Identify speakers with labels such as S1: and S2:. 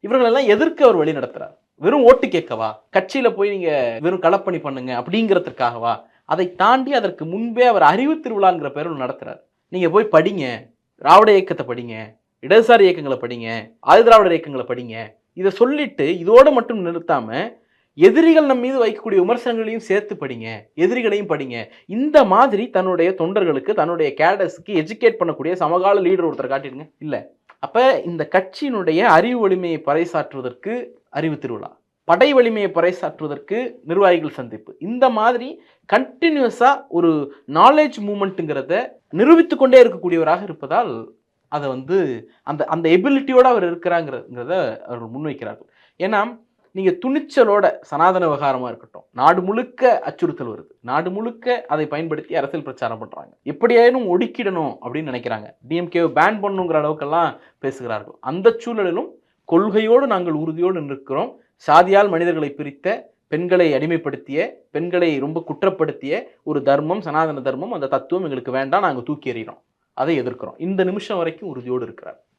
S1: இவர்களெல்லாம் எதிர்க்க அவர் வழி நடத்துறார்? வெறும் ஓட்டு கேட்கவா? கட்சியில போய் நீங்க வெறும் களப்பணி பண்ணுங்க அப்படிங்கிறதுக்காகவா? அதை தாண்டி அதற்கு முன்பே அவர் அறிவு திருவிழாங்கிற பேர் ஒன்று நடத்துறாரு. நீங்க போய் படிங்க. திராவிட இயக்கத்தை படிங்க. இடதுசாரி இயக்கங்களை படிங்க. ஆதிதிராவிடர் இயக்கங்களை படிங்க. இதை சொல்லிட்டு இதோடு மட்டும் நிறுத்தாம எதிரிகள் நம் மீது வைக்கக்கூடிய விமர்சனங்களையும் சேர்த்து படிங்க. எதிரிகளையும் படிங்க. இந்த மாதிரி தன்னுடைய தொண்டர்களுக்கு தன்னுடைய கேடர்ஸ்க்கு எஜுகேட் பண்ணக்கூடிய சமகால லீடர் ஒருத்தர் காட்டிடுங்க. இல்லை. அப்போ இந்த கட்சியினுடைய அறிவு வலிமையை பறைசாற்றுவதற்கு அறிவு திருவிழா படை வலிமையை பறைசாற்றுவதற்கு நிர்வாகிகள் சந்திப்பு. இந்த மாதிரி கண்டினியூஸாக ஒரு நாலேஜ் மூமெண்ட்டுங்கிறத நிரூபித்து கொண்டே இருக்கக்கூடியவராக இருப்பதால் அதை வந்து அந்த அந்த எபிலிட்டியோடு அவர் இருக்கிறாங்கிறத அவர்கள் முன்வைக்கிறார்கள். ஏன்னா நீங்கள் துணிச்சலோட சனாதன விவகாரமாக இருக்கட்டும். நாடு முழுக்க அச்சுறுத்தல் வருது. நாடு முழுக்க அதை பயன்படுத்தி அரசியல் பிரச்சாரம் பண்ணுறாங்க எப்படியாயினும் ஒடுக்கிடணும் அப்படின்னு நினைக்கிறாங்க. டிஎம்கேவை பேன் பண்ணுங்கிற அளவுக்கெல்லாம் பேசுகிறார்கள். அந்த சூழலிலும் கொள்கையோடு நாங்கள் உறுதியோடு நிற்கிறோம். சாதியால் மனிதர்களை பிரித்த பெண்களை அடிமைப்படுத்திய பெண்களை ரொம்ப குற்றப்படுத்திய ஒரு தர்மம் சனாதன தர்மம் அந்த தத்துவம் எங்களுக்கு வேண்டாம். நாங்கள் தூக்கி எறிகிறோம். அதை எதிர்க்கிறோம். இந்த நிமிஷம் வரைக்கும் உறுதியோடு இருக்கிறார்.